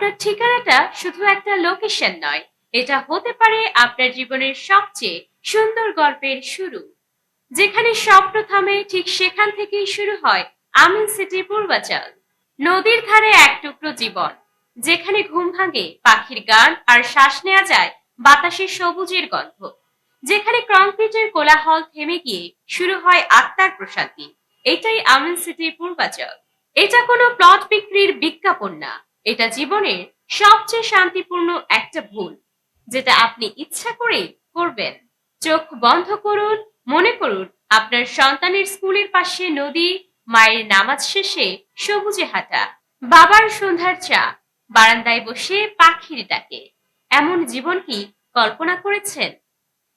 আপনার ঠিকানাটা শুধু একটা লোকেশন নয়, এটা হতে পারে আপনার জীবনের সবচেয়ে সুন্দর গল্পের শুরু। যেখানে স্বপ্ন থামে ঠিক সেখান থেকেই শুরু হয় আমিন সিটি পূর্বাচল। নদীর ধারে এক টুকরো জীবন, যেখানে ঘুম ভাঙে, পাখির গান আর শ্বাস নেওয়া যায় বাতাসের সবুজের গন্ধ। যেখানে কংক্রিটের কোলাহল থেমে গিয়ে শুরু হয় আত্মার প্রশান্তি। এটাই আমিন সিটির পূর্বাচল। এটা কোনো প্লট বিক্রির বিজ্ঞাপন না। এটা জীবনের সবচেয়ে শান্তিপূর্ণ একটা ভুল, যেটা আপনি ইচ্ছা করে করবেন। চোখ বন্ধ করুন, মনে করুন আপনার সন্তানের স্কুলের পাশে নদী, মায়ের নামাজ শেষে সবুজে হাঁটা, বাবার সন্ধ্যার চা, বারান্দায় বসে পাখির ডাকে। এমন জীবন কি কল্পনা করেছেন?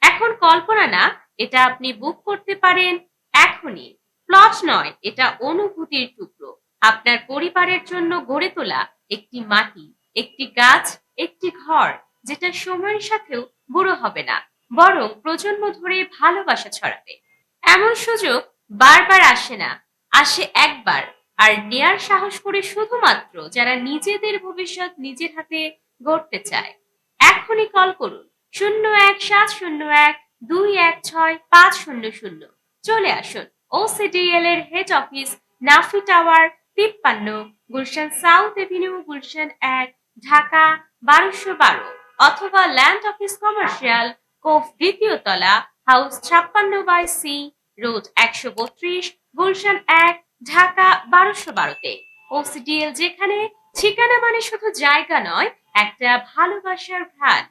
এখন কল্পনা না, এটা আপনি বুক করতে পারেন এখনই। প্লট নয়, এটা অনুভূতির টুকরো। আপনার পরিবারের জন্য গড়ে তোলা একটি মাটি, একটি গাছ, একটি ঘর, যেটা সময়ের সাথেও বুড়ো হবে না, বরং প্রজন্ম ধরে ভালোবাসা ছড়াবে। এমন সুযোগ বারবার আসে না, আসে একবার, আর নেয়ার সাহস করে শুধুমাত্র যারা নিজেদের ভবিষ্যৎ নিজের হাতে গড়তে চায়। এখনই কল করুন, শূন্য এক সাত শূন্য এক দুই এক ছয় পাঁচ শূন্য শূন্য। চলে আসুন ওসিডিএল এর হেড অফিস নাফি টাওয়ার তিপ্পান্ন, গুলশান সাউথ এভিনিউ, গুলশান এক, ঢাকা বারোশো বারো অথবা ল্যান্ড অফিস কমার্শিয়াল, কোফ দ্বিতীয় তলা, হাউস ছাপ্পান্ন বাই সি, রোড একশো বত্রিশ, গুলশান এক, ঢাকা বারোশো বারোতে ওসিডিএল যেখানে ঠিকানা মানে শুধু জায়গা নয়, একটা ভালোবাসার ভ্রাণ